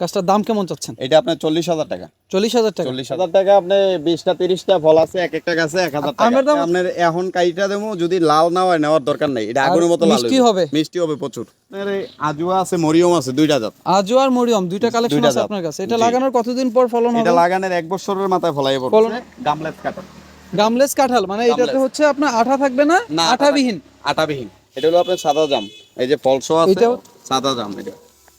গাছটার দাম কেমন চাচ্ছেন? এটা আপনার চল্লিশ হাজার টাকা। চল্লিশ হাজার টাকা। চল্লিশ হাজার টাকা আপনি বিশটা তিরিশটা ফল আছে এক একটা গাছে এক হাজার টাকা। আপনার এখন কাইটা দেবো যদি লাল না হয় নেওয়ার দরকার নেই। এটা আগুনের মতো লাল মিষ্টি হবে? মিষ্টি হবে প্রচুর। আজুয়া আছে মরিয়ম আছে দুইটা জাত। আর মরিয়ম দুইটা কালেকশন আছে আপনার কাছে। এটা লাগানোর কতদিন পর ফলন হবে? এটা লাগানোর এক বছরের মাথায় ফলাই ফলন- পড়ছে গামলেট কাটা গামলেস কাঁঠাল মানে এটাতে গামলেস। হচ্ছে আপনার আঠা থাকবে না? আঠাবিহীন। আটাবিহীন এটা হলো আপনার সাদা জাম। এই যে ফলসো আছে সাদা জাম এটা।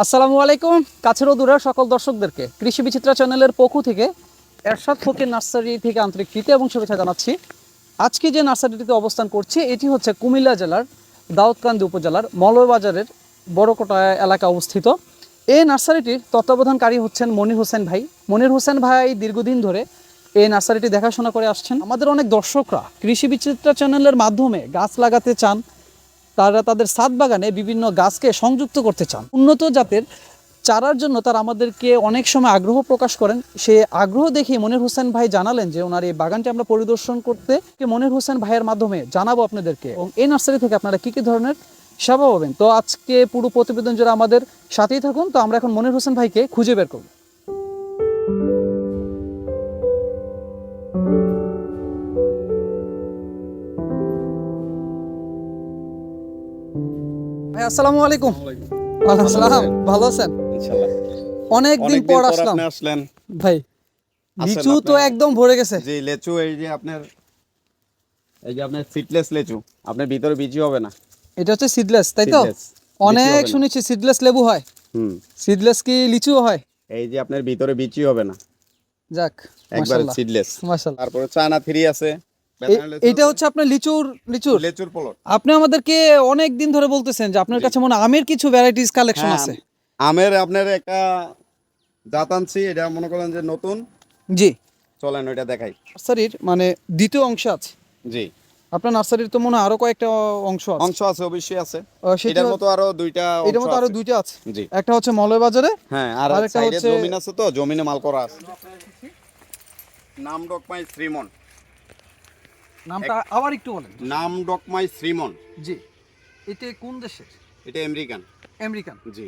আসসালামু আলাইকুম। কাছের দূরের সকল দর্শকদেরকে কৃষি বিচিত্রা চ্যানেলের পক্ষ থেকে এরশাদ ফকির নার্সারি থেকে আন্তরিক প্রীতি এবং শুভেচ্ছা জানাচ্ছি। আজকে যে নার্সারিটিতে অবস্থান করছি, এটি হচ্ছে কুমিল্লা জেলার দাউদকান্দি উপজেলার মলয়বাজারের বড়কোটা এলাকা অবস্থিত। এই নার্সারিটির তত্ত্বাবধানকারী হচ্ছেন মনির হোসেন ভাই। মনির হোসেন ভাই দীর্ঘদিন ধরে এই নার্সারিটি দেখাশোনা করে আসছেন। আমাদের অনেক দর্শকরা কৃষি বিচিত্রা চ্যানেলের মাধ্যমে গাছ লাগাতে চান তারা তাদের ছাদ বাগানে বিভিন্ন গাছকে সংযুক্ত করতে চান। উন্নত জাতের চারার জন্য তারা আমাদেরকে অনেক সময় আগ্রহ প্রকাশ করেন। সে আগ্রহ দেখে মনির হোসেন ভাই জানালেন যে ওনার এই বাগানটি আমরা পরিদর্শন করতে মনির হোসেন ভাইয়ের মাধ্যমে জানাব আপনাদেরকে। এবং এই নার্সারি থেকে আপনারা কী কী ধরনের সেবা পাবেন? তো আজকে পুরো প্রতিবেদন যারা আমাদের সাথেই থাকুন। তো আমরা এখন মনির হোসেন ভাইকে খুঁজে বের করব। ভাই আসসালামু আলাইকুম। আসসালাম। ভালো আছেন? ইনশাআল্লাহ অনেক দিন পর আসলাম। আসলেন। ভাই লিচু তো একদম ভরে গেছে। জি লেচু এই যে আপনার এই যে আপনার সিটলেস লেচু। আপনার ভিতরে বিচি হবে না। এটা হচ্ছে সিডলেস তাই তো? অনেক। শুনেছি সিডলেস লেবু হয়। হুম। সিডলেস কি লিচু হয়? এই যে আপনার ভিতরে বিচি হবে না। যাক একবার সিডলেস মাশাআল্লাহ তারপরে চায়না থ্রি আছে। এটা হচ্ছে আপনার লিচুর লিচুর। লেচুর পলট। আপনি আমাদেরকে অনেক দিন ধরে বলতেছেন যে আপনার কাছে মনে আমের কিছু ভ্যারাইটিস কালেকশন আছে। আমের আপনার একটা জাত আনছি এটা মনে করেন যে নতুন। জি। চলেন ওইটা দেখাই। নার্সারির মানে দ্বিতীয় অংশ আছে। জি। আপনার নার্সারির তো মনে হয় আরও কয়েকটা অংশ আছে। অংশ আছে অবশ্যই আছে। এটার মতো আরও দুইটা এটার মতো আরও দুইটা আছে। জি। একটা হচ্ছে মলয় বাজারে হ্যাঁ আর সাইডে হচ্ছে- জমিন আছে তো জমিনে মাল করা আছে। নাম ডকমাই শ্রীমন। নামটা আবার একটু বলেন। নাম ডকমাই শ্রীমন। জি। এটা কোন দেশের? এটা আমেরিকান। আমেরিকান। জি।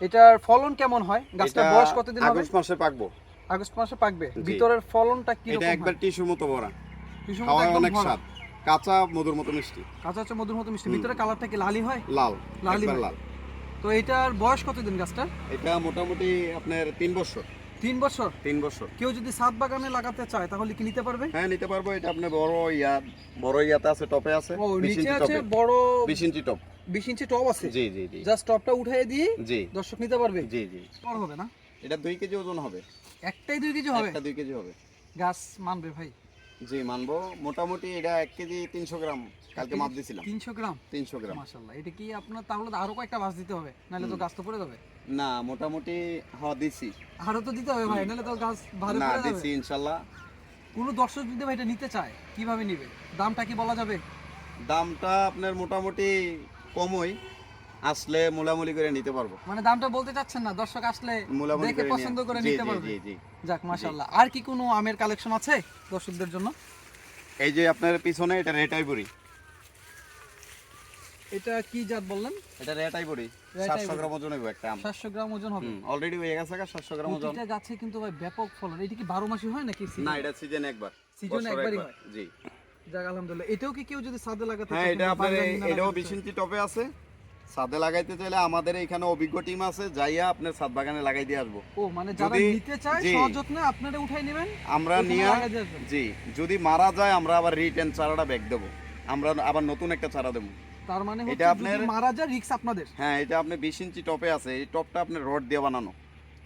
এটার ফলন কেমন হয়? গাছটার বয়স কতদিন হবে? আগস্ট মাসে পাকবো। আগস্ট মাসে পাকবে। ভিতরের ফলনটা কি এটা একবার টিস্যুর মতো ভরা। খাওয়ায় একদম অনেক স্বাদ। কাঁচা মধুর মতো মিষ্টি। কাঁচা হচ্ছে মধুর মতো মিষ্টি। ভিতরে কালারটা কি লালি হয়? লাল। লালি লাল। তো এটার বয়স কতদিন গাছটার? এটা মোটামুটি আপনার তিন বছর। তিন বছর? তিন বছর। কেউ যদি সাত বাগানে লাগাতে চায় তাহলে কি নিতে পারবে? হ্যাঁ নিতে পারব। এটা আপনার বড় ইয়া বড় ইয়াতে আছে টপে আছে। ও নিচে আছে বড় বিশ ইঞ্চি টপ। বিশ ইঞ্চি টব আছে? জি জি জি। জাস্ট টপটা উঠিয়ে দিয়ে জি। দর্শক নিতে পারবে? জি জি। বড় হবে না? এটা দুই কেজি ওজন হবে। একটাই দুই কেজি হবে? একটা দুই কেজি হবে। গাছ মানবে ভাই। জি মানবো। মোটামুটি এটা এক কেজি তিনশো গ্রাম। কালকে মাপ দিছিলাম। তিনশো গ্রাম? তিনশো গ্রাম। মাশাল্লাহ এটা কি আপনার তাহলে আরও কয়েকটা বাস দিতে হবে নাহলে তো গাছ তো পড়ে যাবে। না মোটামুটি হ দিছি। আরও তো দিতে হবে ভাই নাহলে তো গাছ ভারে না দিছি ইনশাল্লাহ। কোনো দর্শক যদি ভাই এটা নিতে চায় কীভাবে নিবে? দামটা কি বলা যাবে? দামটা আপনার মোটামুটি কমই আসলে মোলামুলি করে নিতে পারব। মানে দামটা বলতে চাচ্ছেন না দর্শক আসলে দেখে পছন্দ করে নিতে পারবে। জি জি। যাক মাশাআল্লাহ। আর কি কোনো আমের কালেকশন আছে দর্শকদের জন্য? এই যে আপনার পিছনে এটা রেটাই বড়ি এটা কি জাত বললেন? এটা রেটাই বড়ি রেটাই সাতশো বড়ি। গ্রাম ওজন হইব একটা আম। সাতশো গ্রাম ওজন হবে। অলরেডি হয়ে গেছে সাতশো গ্রাম ওজন। প্রতিটা গাছে কিন্তু ভাই ব্যাপক ফলন এটা কি বারো মাসই হয় নাকি না এটা সিজন একবার। বছরে একবারই হয়। জি। যাক আলহামদুলিল্লাহ। এটাও কি কেউ যদি সাদে লাগাতে হ্যাঁ এটা আপনার এটাও? ইঞ্চি টপে আছে। সাদে লাগাইতে চাইলে আমাদের এখানে অভিজ্ঞ টিম আছে যাইয়া আপনার সাত বাগানে লাগাই দিয়ে আসব। ও মানে যারা যদি- নিতে চায়। সযত্নে আপনারা উঠাই নেবেন? আমরা নিয়ে। জি যদি মারা যায় আমরা আবার রিটার্ন চারাটা ব্যাক দেবো। আমরা আবার নতুন একটা চারা দেবো। তার মানে এটা আপনার- মারা যায় রিস্ক আপনাদের। হ্যাঁ এটা আপনি বিশ ইঞ্চি টপে আছে এই টপটা আপনার রড দিয়ে বানানো।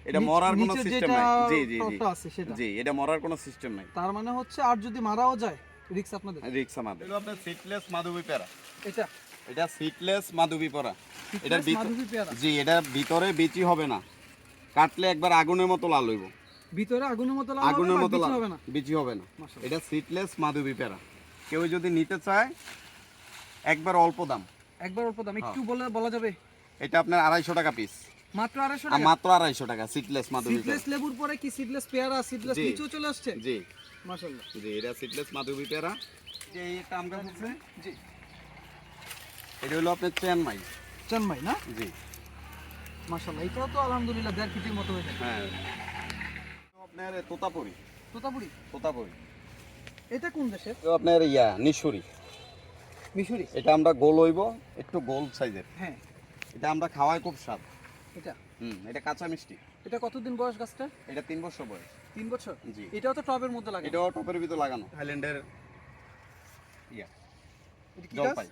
এটা মরার কোনো সিস্টেম নাই। জি জি জি। টপটা আছে সেটা। জি এটা মরার কোনো সিস্টেম নাই। তার মানে হচ্ছে আর যদি মারাও যায় রিস্ক আপনাদের। রিক্স আমাদের। এটা আপনার সিটলেস মাধবী পেরা এটা? এটা সিটলেস মাধবী পরা পেয়ারা। জি এটা ভিতরে বিচি হবে না। কাটলে একবার আগুনের মতো লাল হইব। ভিতরে আগুনের মতো লাল আগুনের মতো বিচি লাল। হবে না। বিচি হবে না। এটা সিটলেস মাধবী পেরা কেউ যদি নিতে চায় একবার অল্প দাম। একবার অল্প দাম হ্যাঁ। একটু বলে বলা যাবে? এটা আপনার আড়াইশো টাকা পিস মাত্র আড়াইশো টাকা? মাত্র আড়াইশো টাকা সিডলেস মাধবী সিডলেস লেবুর পরে কি সিডলেস পেয়ারা সিডলেস। লিচু চলে আসছে? জি। মাশাআল্লাহ। জি এটা সিটলেস মাধবী পেরা যে এই একটা আম গাছ আছে জি। এটা হলো আপনার চেনমাই। চানমাই না? জি। মাশাআল্লাহ এটাও তো আলহামদুলিল্লাহ দেড় ফিটের মতো হয়ে যায় হ্যাঁ। আপনার তোতাপুরি। তোতাপুরি? তোতাপুরি। এটা কোন দেশের? আপনার ইয়া নিশুরি। মিশরি? এটা আমরা গোল হইব একটু গোল সাইজের। হ্যাঁ। এটা আমরা খাওয়াই খুব স্বাদ। এটা? হুম এটা কাঁচা মিষ্টি। এটা কতদিন বয়স গাছটা? এটা তিন বছর বয়স। তিন বছর? জি। এটাও তো টবের মধ্যে লাগে এটাও টপের ভিতর লাগানো। থাইল্যান্ডের ইয়া। জলপাই।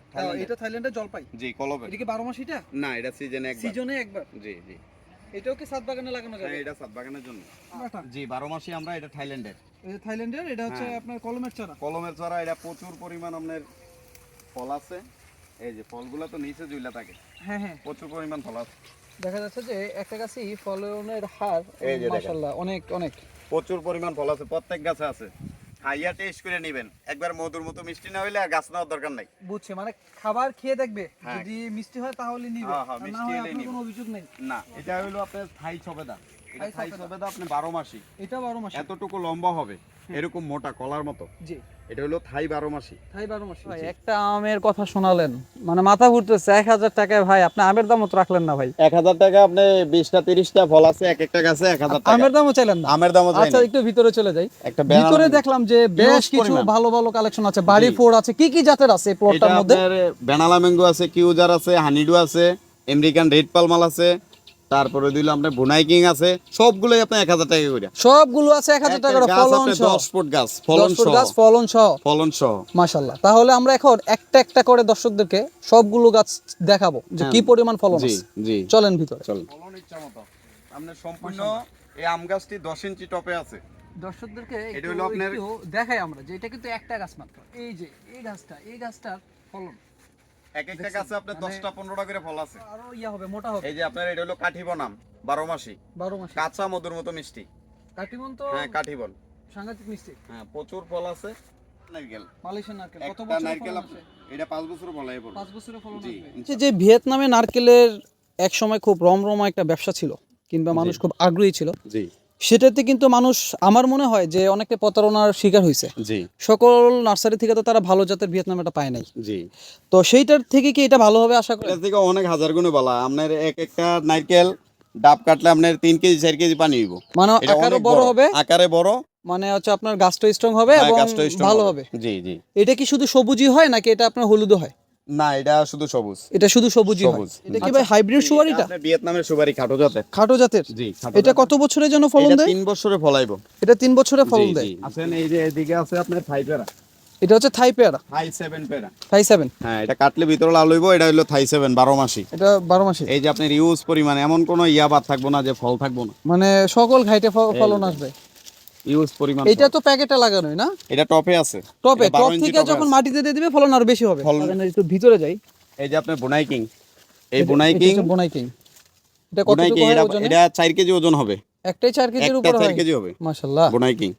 এটা থাইল্যান্ডের জি কলবের। এটা কি বারো মাস এটা? না এটা সিজনে একবার। সিজনে একবার? জি জি। এটাও কি সাত বাগানে লাগানো যাবে? হ্যাঁ এটা সাত বাগানের জন্য। জি আমরা এটা থাইল্যান্ডের। এটা থাইল্যান্ডের এটা হচ্ছে হ্যাঁ। আপনার কলমের চারা। কলমের চড়া এটা প্রচুর পরিমাণ আপনার ফল আছে এই যে ফলগুলো তো নিচে জুইলা থাকে। হ্যাঁ হ্যাঁ। প্রচুর পরিমাণ ফল আছে। দেখা যাচ্ছে যে একটা গাছই ফলনের হার এই যে মাশাআল্লাহ অনেক অনেক। প্রচুর পরিমাণ ফল আছে প্রত্যেক গাছে আছে। খাইয়া টেস্ট করে নেবেন। একবার মধুর মতো মিষ্টি না হইলে আর গাছ নেওয়ার দরকার নাই। বুঝছে মানে খাবার খেয়ে দেখবে হ্যাঁ। যদি মিষ্টি হয় তাহলে নিবে হ্যাঁ, হ্যাঁ, মিষ্টি হলে নিবে। কোনো অভিযোগ নেই। না এটা হলো আপনার থাই সবেদা এটা থাই। সবেদা আপনি বারো মাসি। এটা বারো মাস। এতটুকু লম্বা হবে। এরকম মোটা কলার মতো। জি। এটা হলো থাই বারো মাসি। তাই বারো মাস ভাই একটা আমের কথা শোনালেন। মানে মাথা ঘুরতেছে এক হাজার টাকায় ভাই আপনি আমের দামও তো রাখলেন না ভাই। এক হাজার টাকা আপনি বিশটা তিরিশটা ফল আছে এক একটা গাছে এক হাজার আমের দামও চাইলেন না? আমের দামও আচ্ছা একটু ভিতরে চলে যাই। একটা ভিতরে দেখলাম যে বেশ কিছু ভালো ভালো কালেকশন আছে। বাড়ি। ফোর আছে। কি কি জাতের আছে এই প্লটটার মধ্যে? বেনালা ম্যাঙ্গো আছে কিউজার আছে হানিডু আছে আমেরিকান রেড পালমাল আছে তারপরে দিল আপনার বুনাই কিং আছে সবগুলোই আপনার এক হাজার টাকা করে সবগুলো আছে এক হাজার গাছ ফলন সহ। দশ ফুট গাছ ফলন ফুট সহ। গাছ ফলন সহ। ফলন সহ। মাশাল্লাহ তাহলে আমরা এখন একটা একটা করে দর্শকদেরকে সবগুলো গাছ দেখাবো যে কি হ্যাঁ। পরিমাণ ফলন জি আছে। জি। চলেন ভিতরে। চল ফলন ইচ্ছা মতো। আপনার সম্পূর্ণ এই আম গাছটি দশ ইঞ্চি টপে আছে। দর্শকদেরকে এটা হলো আপনার- একটু দেখাই আমরা যে এটা কিন্তু একটা গাছ মাত্র। এই যে এই গাছটা এই গাছটার ফলন। এক একটা গাছে আপনার মানে- দশটা পনেরোটা করে ফল আছে। আরও ইয়া হবে মোটা হবে। এই যে আপনার এটা হলো কাঠিবন আম বারো মাসি। বারো মাস। কাঁচা মধুর মতো মিষ্টি। কাটিমন তো হ্যাঁ কাঠিবন সাংঘাতিক মিষ্টি। হ্যাঁ প্রচুর ফল আছে। যে ভিয়েতনামে নারকেলের এক সময় খুব রমরমা একটা ব্যবসা ছিল কিংবা মানুষ খুব আগ্রহী ছিল। জি। সেটাতে কিন্তু মানুষ আমার মনে হয় যে অনেকটা প্রতারণার শিকার হয়েছে জি। সকল নার্সারি থেকে তো তারা ভালো জাতের ভিয়েতনামটা পায় নাই। জি। তো সেইটার থেকে কি এটা ভালো হবে আশা করি থেকে অনেক হাজার গুণে বলা আপনার এক একটা নারকেল ডাব কাটলে আপনার তিন কেজি চার কেজি পানি হইব। মানে আকারে বড় হবে? আকারে বড়। মানে হচ্ছে আপনার গাছটা স্ট্রং হবে হ্যাঁ, এবং ভালো হবে। জি জি। এটা কি শুধু সবুজই হয় নাকি এটা আপনার হলুদও হয়? না এটা শুধু সবুজ। এটা শুধু সবুজই সবুজ। এটা কি ভাই হাইব্রিড সুপার এটা ভিয়েতনামের সুপারি খাটো জাতের। খাটো জাতের? জি এটা কত বছরের জন্য ফলন এটা দেয়? তিন বছরে ফলাইবো। এটা তিন বছরে ফলন দেয়। আছেন এই যে এদিকে আছে আপনার থাই পেরা এটা হচ্ছে থাই পেয়ারা। থাই সেভেন পেরা থাই সেভেন। হ্যাঁ এটা কাটলে ভিতরে লাল হইব এটা হলো থাই সেভেন বারো মাসি। এটা বারো মাসে। এই যে আপনার ইউজ পরিমাণ এমন কোনো ইয়া বাদ থাকব না যে ফল থাকব না। মানে সকল ঘাইটে ফলন আসবে। ইউজ পরিমাণ এটা তো প্যাকেটে লাগানোই না? এটা টপে আছে। টপে টপ থেকে যখন। মাটিতে দিয়ে দিবে ফলন আরও বেশি হবে। ফলন- একটু ভিতরে যাই। এই যে আপনার বোনাই কিং। এই বোনাই কিং বোনাই কিং। এটা বোনাই কতটুকু কিং হয় এটা ওজনে? এটা চার কেজি ওজন হবে। একটাই চার কেজির উপর চার হয়। কেজি হবে। মাশাআল্লাহ। Bonsai king.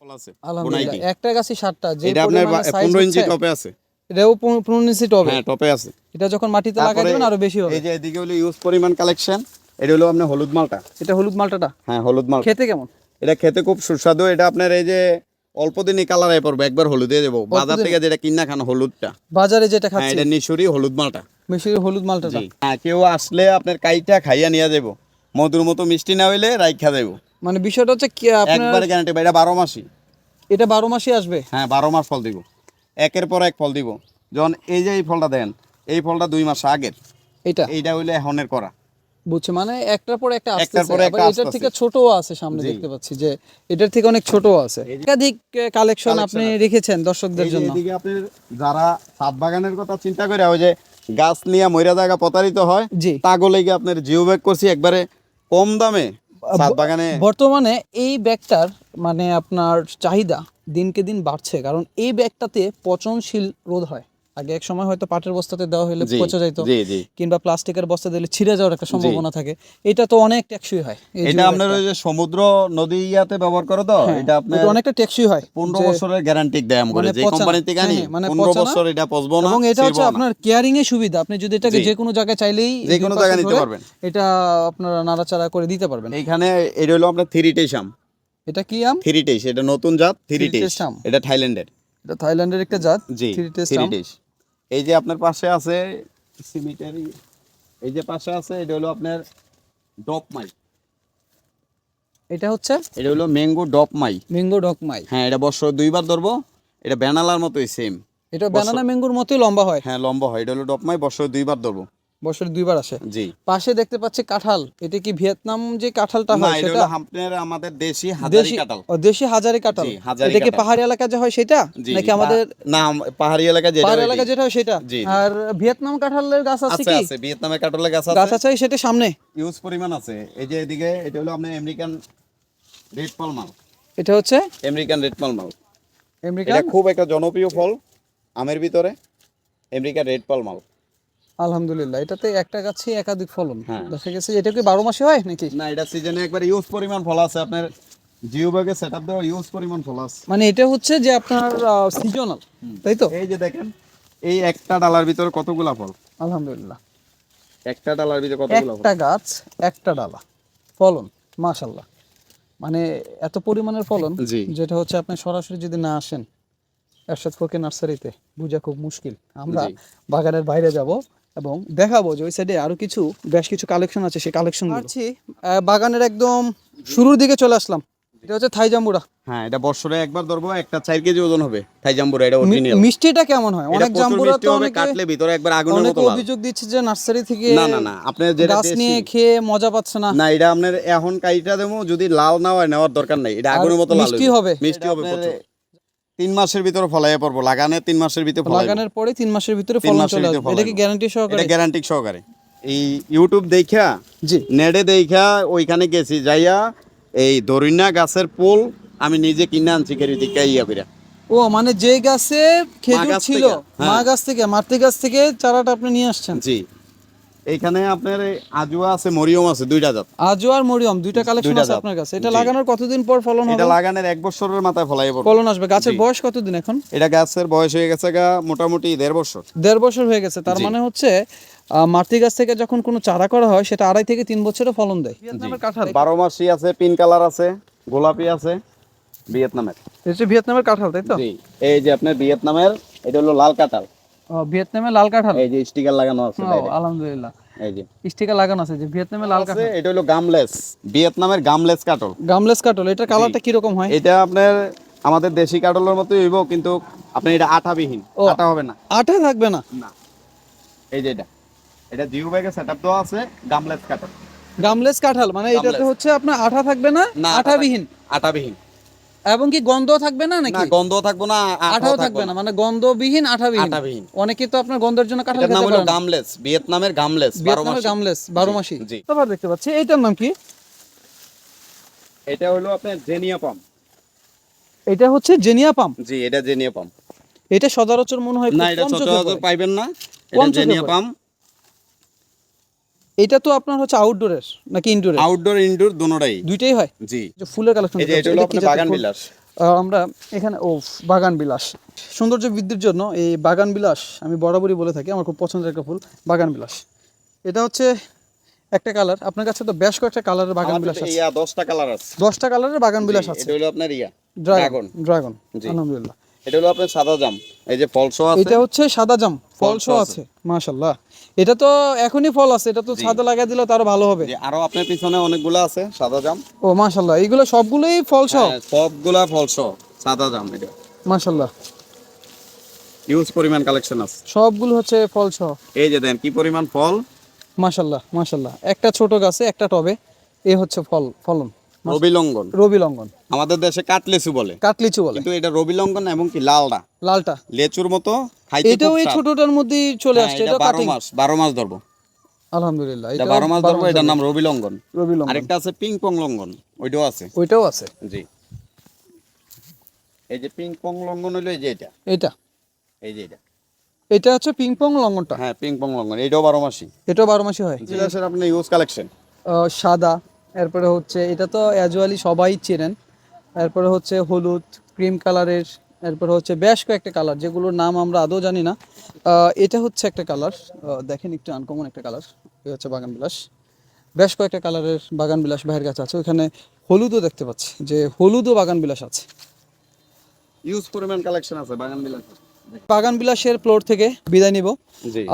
ফল আছে। Bonsai king. একটা গাছই সাতটা যে এটা আপনার পরিমাণে size পনেরো ইঞ্চি টপে আছে। এটাও পনেরো পনেরো ইঞ্চি টবে হ্যাঁ টপে আছে। এটা যখন মাটিতে লাগাই দেবেন আরও বেশি হবে। এই যে এদিকে হলো ইউজ পরিমাণ কালেকশন এটা হলো আপনার হলুদ মালটা। এটা হলুদ মালটাটা? হ্যাঁ হলুদ মাল খেতে কেমন? এটা খেতে খুব সুস্বাদু। এটা আপনার এই যে অল্প দিনই কালার হয়ে পড়বে একবার হলুদে দেবো। বাজার থেকে যেটা কিনা খানো হলুদটা। বাজারে যেটা হ্যাঁ খাচ্ছি এটা নিশুরি হলুদ মালটা। মিশরি হলুদ মালটাটা জি। হ্যাঁ কেউ আসলে আপনার কাইটা খাইয়া নিয়ে যাব মধুর মতো মিষ্টি না হইলে রাইখা দেবো। মানে বিষয়টা হচ্ছে কি একবারে গ্যারান্টি এটা বারো মাসই। এটা বারো মাসই আসবে? হ্যাঁ বারো মাস ফল দিব। একের পর এক ফল দিব। যখন এই যে এই ফলটা দেন এই ফলটা দুই মাস আগের। এটা এইটা হইলে এখনের করা। বুঝছে? মানে একটার পর একটা আসতেছে আবার এটার থেকে ছোটও আছে সামনে দেখতে পাচ্ছি যে এটার থেকে অনেক ছোটও আছে। একাধিক কালেকশন আপনি রেখেছেন দর্শকদের জন্য। এদিকে আপনার যারা ছাদ বাগানের কথা চিন্তা করে ওই যে গাছ নিয়ে ময়রা জায়গা প্রতারিত হয় জি। লেগে আপনার জিও ব্যাগ করছি একবারে কম দামে ছাদ বাগানে। বর্তমানে এই ব্যাগটার মানে আপনার চাহিদা দিনকে দিন বাড়ছে কারণ এই ব্যাগটাতে পচনশীল রোধ হয়। আগে এক সময় হয়তো পাটের বস্তাতে দেওয়া হলে পচে যাইতো কিংবা প্লাস্টিকের বস্তা দিলে ছিঁড়ে যাওয়ার একটা সম্ভাবনা থাকে। এটা তো অনেক টেকসই হয় এটা আপনার ওই যে সমুদ্র নদী ইয়াতে ব্যবহার করে তো? হ্যাঁ, এটা আপনার অনেকটা টেকসই হয় পনেরো যে- বছরের গ্যারান্টি দেয় মানে যে কোম্পানি থেকে আনি হ্যাঁ, হ্যাঁ, মানে। বছর এটা পচবো না এবং এটা হচ্ছে আপনার কেয়ারিং এর সুবিধা। আপনি যদি এটাকে। যে কোনো জায়গায় চাইলেই যে কোনো জায়গায় নিতে পারবেন। এটা আপনারা নাড়াচাড়া করে দিতে পারবেন। এখানে এটা হলো আপনার থ্রি টেস এটা কি আম? থ্রি টেস এটা নতুন জাত থ্রি টেস এটা থাইল্যান্ডের। এটা থাইল্যান্ডের একটা জাত থ্রি টেস এই যে আপনার পাশে আছে সিমিটারি এই যে পাশে আছে এটা হলো আপনার ডপ মাই। এটা হচ্ছে? এটা হলো ম্যাঙ্গো ডপ মাই। ম্যাঙ্গো ডপ মাই। হ্যাঁ এটা বছর দুইবার ধরবো। এটা ব্যানালার মতোই সেম এটা ব্যানানা ম্যাঙ্গোর মতোই লম্বা হয়। হ্যাঁ লম্বা হয়। এটা হলো ডপ মাই বছর দুইবার ধরবো। বছরে দুইবার আসে। জি। পাশে দেখতে পাচ্ছি কাঁঠাল। এটা কি ভিয়েতনাম যে কাঁঠালটা হয় সেটা? আপনার আমাদের দেশি হাজারি দেশি কাঁঠাল। ও, দেশি হাজারি কাঁঠাল। এটা কি পাহাড়ি এলাকায় যে হয় সেটা? নাকি আমাদের না পাহাড়ি এলাকা যেটা পাহাড়ি। এলাকায় যেটা হয় সেটা। আর ভিয়েতনাম কাঁঠালের গাছ আছে কি? আছে ভিয়েতনামের কাঁঠালের গাছ আছে গাছ আছে। সেটা সামনে। ইউজ পরিমাণ আছে। এই যে এদিকে এটা হলো আপনার আমেরিকান রেড পাল মাল। এটা হচ্ছে? আমেরিকান রেড পাল মাল। আমেরিকা এটা খুব একটা জনপ্রিয় ফল আমের ভিতরে। আমেরিকান রেড পাল মাল। আলহামদুলিল্লাহ এটাতে একটা গাছে একাধিক ফলন। হ্যাঁ। দেখা গেছে এটা কি বারো মাসে হয় নাকি? না এটা সিজনে একবার ইউজ পরিমাণ ফল আছে। আপনার জিও ব্যাগে সেট আপ দেওয়া ইউজ পরিমাণ ফল আছে। মানে এটা হচ্ছে যে আপনার সিজনাল তাই তো? এই যে দেখেন এই একটা ডালার ভিতরে কতগুলা ফল? আলহামদুলিল্লাহ। একটা ডালার ভিতরে কতগুলা ফল? একটা গাছ একটা ডালা। ফলন মাশাল্লাহ মানে এত পরিমাণের ফলন যেটা হচ্ছে আপনি সরাসরি যদি না আসেন এরশাদ ফোকে নার্সারিতে বোঝা খুব মুশকিল। আমরা বাগানের বাইরে যাব এবং দেখাবো যে ওই সাইডে আরও কিছু বেশ কিছু কালেকশন আছে সেই কালেকশন আছি বাগানের একদম শুরুর দিকে চলে আসলাম। এটা হচ্ছে থাই জাম্বুরা। হ্যাঁ এটা বছরে একবার ধরবো একটা চার কেজি ওজন হবে থাই জাম্বুরা এটা অরিজিনাল মিষ্টিটা কেমন হয়? অনেক জাম্বুরা তো অনেকে কাটলে ভিতরে একবার আগুনের অনেকে মতো লাল। অভিযোগ দিচ্ছে যে নার্সারি থেকে না না না আপনার যেটা গাছ নিয়ে খেয়ে মজা পাচ্ছে না। না এটা আপনার এখন কাইটা দেবো যদি লাল না হয় নেওয়ার দরকার নাই। এটা আগুনের মতো লাল মিষ্টি হবে? মিষ্টি হবে প্রচুর। তিন মাসের ভিতরে ফলাইয়া পড়ব লাগানে তিন মাসের ভিতরে লাগানোর পরে তিন মাসের ভিতরে ফলন চলে আসবে। এটা কি গ্যারান্টি সহকারে? এটা গ্যারান্টি সহকারে। এই ইউটিউব দেখা জি। নেটে দেখা ওইখানে গেছি যাইয়া এই দরিনা গাছের পোল আমি নিজে কিনে আনছি কেরি দিকে ইয়া করে ও মানে যে গাছে খেজুর ছিল হ্যাঁ। মা গাছ থেকে মাতৃ গাছ থেকে চারাটা আপনি নিয়ে আসছেন? জি। এইখানে আপনার আজুয়া আছে মরিয়ম আছে দুইটা জাত। আজও আর মরিয়ম দুইটা কালেকশন আছে আপনার কাছে। এটা লাগানোর কতদিন পর ফলন এটা লাগানোর এক বছরের মাথায় পড়ব। ফলন আসবে। গাছের বয়স কতদিন এখন? এটা গাছের বয়স হয়ে গেছে গা মোটামুটি দেড় বছর। দেড় বছর হয়ে গেছে। তার মানে হচ্ছে আহ, মাতৃ গাছ থেকে যখন কোনো চারা করা হয় সেটা আড়াই থেকে তিন বছরে ফলন দেয়। কাঁঠাল। বারো মাসি আছে পিঙ্ক কালার আছে গোলাপি আছে ভিয়েতনামের। ভিয়েতনামের কাঁঠাল তাই তো? এই যে আপনার ভিয়েতনামের এটা হলো লাল কাঁঠাল। ও, ভিয়েতনামের লাল কাঁঠাল এই যে স্টিকার লাগানো আছে আলহামদুলিল্লাহ। এই যে। স্টিকার লাগানো আছে যে ভিয়েতনামের লাল কাঁঠাল এটা হলো গামলেস ভিয়েতনামের গামলেস কাটল গামলেস কাঁঠাল এটার কালারটা কীরকম হয়? এটা আপনার আমাদের দেশি কাটলের মতোই হইব কিন্তু আপনি এটা আঠাবিহীন। আটা হবে না। আঠা থাকবে না? না। এই যে এটা। এটা জিও ব্যাগে সেটআপ দেওয়া আছে গামলেস কাটল গামলেস কাঁঠাল মানে এটাতে। হচ্ছে আপনার আঠা থাকবে না? আঠাবিহীন। আটাবিহীন এবং কি গন্ধ থাকবে না না নাকি গন্ধ থাকব না আঠাও থাকবে না। মানে গন্ধবিহীন আঠাবিহীন। আঠাবিহীন। অনেকে তো আপনার গন্ধের জন্য কাঁঠাল নাম খেতে হলো পারে গামলেস ভিয়েতনামের গামলেস বারো ভিয়েতনামের মাসি। গামলেস বারো মাসি। জি। আবার দেখতে পাচ্ছি এইটার নাম কি? এটা হলো আপনার জেনিয়া পাম। এটা হচ্ছে জেনিয়া পাম? জি এটা জেনিয়া পাম। এটা সচরাচর মনে হয় না এটা সচরাচর পাইবেন না। এটা জেনিয়া পাম। এটা তো আপনার হচ্ছে আউটডোরের নাকি ইনডোরের আউটডোর ইনডোর দুটোটাই দুইটাই হয়? জি। যে ফুলের কালেকশন এই যে এটা হলো আপনার বাগান বিলাস। আমরা এখানে ও বাগান বিলাস। সৌন্দর্য বৃদ্ধির জন্য এই বাগান বিলাস আমি বরাবরই বলে থাকি আমার খুব পছন্দের একটা ফুল বাগান বিলাস। এটা হচ্ছে একটা কালার আপনার কাছে তো বেশ কয়েকটা কালারের বাগান বিলাস আছে। ইয়া দশটা কালার আছে। দশটা কালারের বাগান বিলাস আছে। এটা হলো আপনার ইয়া ড্রাগন ড্রাগন জি। আলহামদুলিল্লাহ। এটা হলো আপনার সাদা জাম। এই যে ফলসো আছে? এটা হচ্ছে সাদা জাম। ফল ফলসহ আছে। মাশাল্লাহ এটা তো এখনই ফল আছে এটা তো ছাদে লাগিয়ে দিলে তারও ভালো হবে। আরও আপনার পিছনে অনেকগুলো আছে সাদা জাম। ও মাশাল্লাহ এইগুলো সবগুলোই ফল সহ? হ্যাঁ, সবগুলা ফলসো সাদা জাম এটা। মাশাল্লাহ ইউজ পরিমাণ কালেকশন আছে। সবগুলো হচ্ছে ফল সহ। এই যে দেন কি পরিমাণ ফল? মাশাল্লাহ মাশাল্লাহ একটা ছোট গাছে একটা টবে এই হচ্ছে ফল ফলন। রবিলঙ্গন। রবি লঙ্ঘন আমাদের দেশে কাটলেচু বলে। কাটলিচু বলে। কিন্তু এটা রবিলঙ্গন এবং কি লালটা লালটা লেচুর মতো খাইতে এটাও এই ছোটটার মধ্যেই চলে হ্যাঁ, আসছে এটা এটা বারো কাটিং মাস বারো মাস ধরবো। আলহামদুলিল্লাহ এটা এটাও বারো মাস ধরবো এটার নাম রবিলঙ্গন। রবি লঙ্ঘন আরেকটা আছে পিং পং লঙ্ঘন ওইটাও আছে। ওইটাও আছে। জি। এই যে পিং পং লঙ্ঘন হলো এই যে এটা। এটা। এই যে এটা। এটা হচ্ছে পিং পং লঙ্ঘনটা হ্যাঁ পিং পং লঙ্ঘন এটাও বারো মাসি এটাও বারো মাসে হয়। জিলাসের আপনার ইউজ কালেকশন সাদা। এরপরে হচ্ছে, এটা তো অ্যাজুয়ালি সবাই চেনেন। এরপরে হচ্ছে হলুদ ক্রিম কালারের এরপরে হচ্ছে বেশ কয়েকটা কালার যেগুলোর নাম আমরা আদৌ জানি না। এটা হচ্ছে একটা কালার দেখেন একটু আনকমন একটা কালার এই হচ্ছে বাগান বিলাস বেশ কয়েকটা কালারের বাগান বিলাস ভাইয়ের কাছে আছে, ওখানে হলুদও দেখতে পাচ্ছি, যে হলুদও বাগান বিলাস আছে। ইউজ পরিমাণ কালেকশন আছে বাগান বিলাস বাগান বিলাসের ফ্লোর থেকে বিদায় নিব।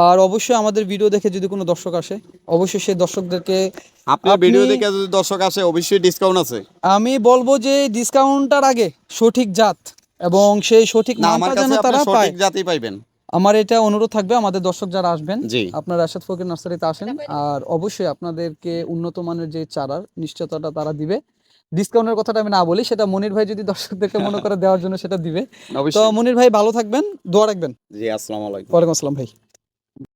আর অবশ্যই আমাদের ভিডিও দেখে যদি কোনো দর্শক আসে অবশ্যই সেই দর্শকদেরকে আপনার ভিডিও দেখে যদি দর্শক আসে অবশ্যই ডিসকাউন্ট আছে। আমি বলব যে ডিসকাউন্টটার আগে সঠিক জাত এবং সেই সঠিক না মানটা আমার যেন তারা পায়। সঠিক জাতি পাইবেন। আমার এটা অনুরোধ থাকবে আমাদের দর্শক যারা আসবেন আপনারা রাশাদ ফকির নার্সারিতে আসেন। আর অবশ্যই আপনাদেরকে উন্নত মানের যে চারার নিশ্চয়তাটা তারা দিবে। ডিসকাউন্টের কথাটা আমি না বলি সেটা মনির ভাই যদি দর্শকদেরকে মনে করে দেওয়ার জন্য সেটা দিবে। তো মনির ভাই ভালো থাকবেন দোয়া রাখবেন। জি আসসালামু আলাইকুম। ওয়ালাইকুম আসসালাম ভাই।